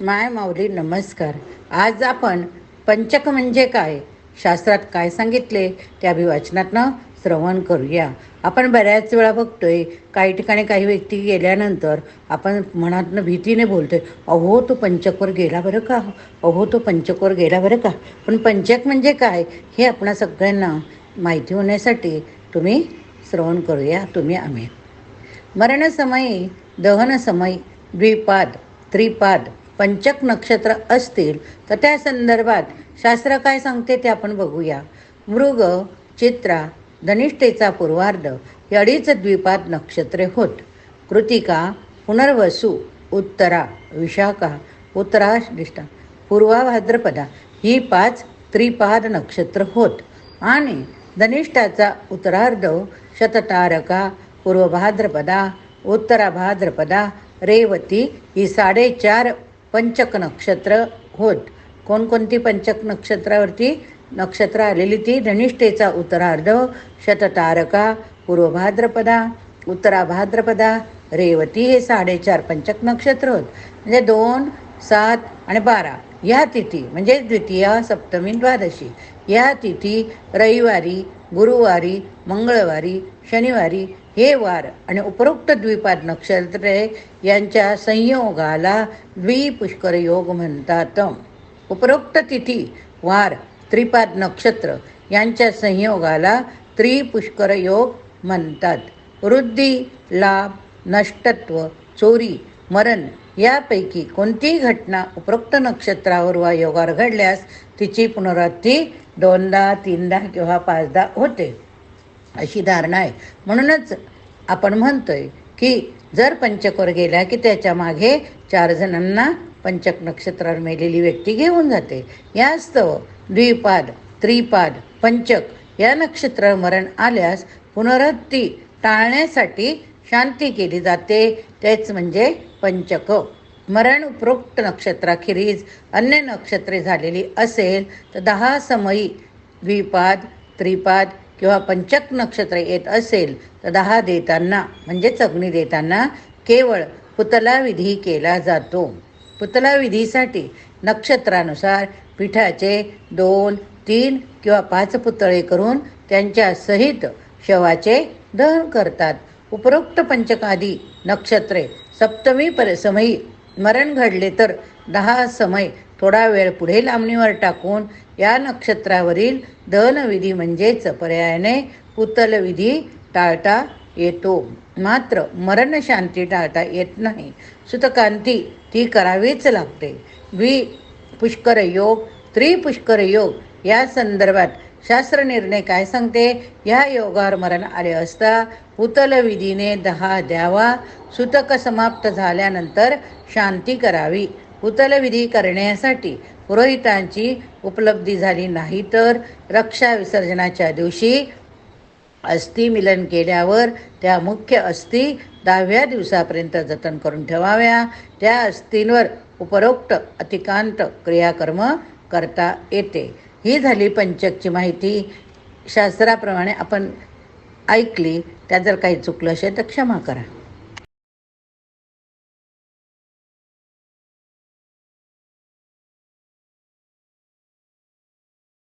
माय माऊली नमस्कार. आज आपण पंचक म्हणजे काय? शास्त्रात काय सांगितले? त्या अभिवाचनातनं श्रवण करूया. आपण बऱ्याच वेळा बघतोय काही ठिकाणी काही व्यक्ती गेल्यानंतर आपण मनातनं भीतीने बोलतोय अहो तो पंचकवर गेला बरं का? अहो तो पंचकवर गेला बरं का? पण पंचक म्हणजे काय हे आपणा सगळ्यांना माहिती होण्यासाठी तुम्ही श्रवण करूया तुम्ही आम्ही. मरणसमयी दहनसमयी द्विपाद त्रिपाद पंचक नक्षत्र असतील तर त्या संदर्भात शास्त्र काय सांगते ते आपण बघूया. मृग चित्रा धनिष्ठेचा पूर्वार्ध ही अडीच द्विपाद नक्षत्रे होत. कृतिका पुनर्वसू उत्तरा विशाखा उत्तराष्टिष्ठा पूर्वा भाद्रपदा ही पाच त्रिपाद नक्षत्र होत. आणि धनिष्ठाचा उत्तरार्ध शततारका पूर्वभाद्रपदा उत्तराभाद्रपदा रेवती ही साडेचार पंचक नक्षत्र होत. कोणकोणती पंचक नक्षत्रावरती नक्षत्र आलेली ती? धनिष्ठेचा उत्तरार्ध शततारका पूर्व भाद्रपदा उत्तरा भाद्रपदा रेवती हे साडेचार पंचक नक्षत्र होत. म्हणजे दोन सात आणि बारा. या तिथी म्हणजे द्वितीय सप्तमी द्वादशी. या तिथी रविवारी गुरुवारी मंगळवारी शनिवारी हे वार आणि उपरोक्त द्विपाद नक्षत्रे यांच्या संयोगाला द्विपुष्कर योग म्हणतात. उपरोक्त तिथी वार त्रिपाद नक्षत्र यांच्या संयोगाला त्रिपुष्कर योग म्हणतात. वृद्धी लाभ नष्टत्व चोरी मरण यापैकी कोणतीही घटना उपरोक्त नक्षत्रावर वा योगावर घडल्यास तिची पुनरावृत्ती दोनदा तीनदा किंवा पाचदा होते. अशी धारणा आहे. म्हणूनच आपण म्हणतोय की जर पंचकवर गेला की त्याच्यामागे चार जणांना पंचक नक्षत्रावर मेलेली व्यक्ती घेऊन जाते. यास्तव द्विपाद त्रिपाद पंचक या नक्षत्रावर मरण आल्यास पुनरुत्ती टाळण्यासाठी शांती केली जाते. तेच म्हणजे पंचक. मरण उपरोक्त नक्षत्राखेरीज अन्य नक्षत्रे झालेली असेल तर दहा समयी द्विपाद त्रिपाद किंवा पंचक नक्षत्र येत असेल तर दहा देताना म्हणजेच अग्नी देताना केवळ पुतलाविधी केला जातो. पुतलाविधीसाठी नक्षत्रानुसार पिठाचे दोन तीन किंवा पाच पुतळे करून त्यांच्या सहित शवाचे दहन करतात. उपरोक्त पंचकादी नक्षत्रे सप्तमी परसमयी मरण घडले तर दहा समय थोडा वेळ पुढे लांबणीवर टाकून या नक्षत्रावरील दहनविधी म्हणजेच पर्यायाने पुतलविधी टाळता येतो. मात्र मरणशांती टाळता येत नाही. सुतकांती ती करावीच लागते. द्वि पुष्कर योग त्रिपुष्कर योग या संदर्भात शास्त्र निर्णय काय सांगते? ह्या योगावर मरण आले असता पुतलविधीने दहा द्यावा. सुतक समाप्त झाल्यानंतर शांती करावी. पुतलविधी करण्यासाठी पुरोहितांची उपलब्धी झाली नाही तर रक्षा विसर्जनाच्या दिवशी अस्थि मिलन केल्यावर त्या मुख्य अस्थी दहाव्या दिवसापर्यंत जतन करून ठेवाव्या. त्या अस्थींवर उपरोक्त अतिकांत क्रियाकर्म करता येते. ही झाली पंचकची माहिती. शास्त्राप्रमाणे आपण ऐकली त्यात जर काही चुकलं असेल तर क्षमा करा.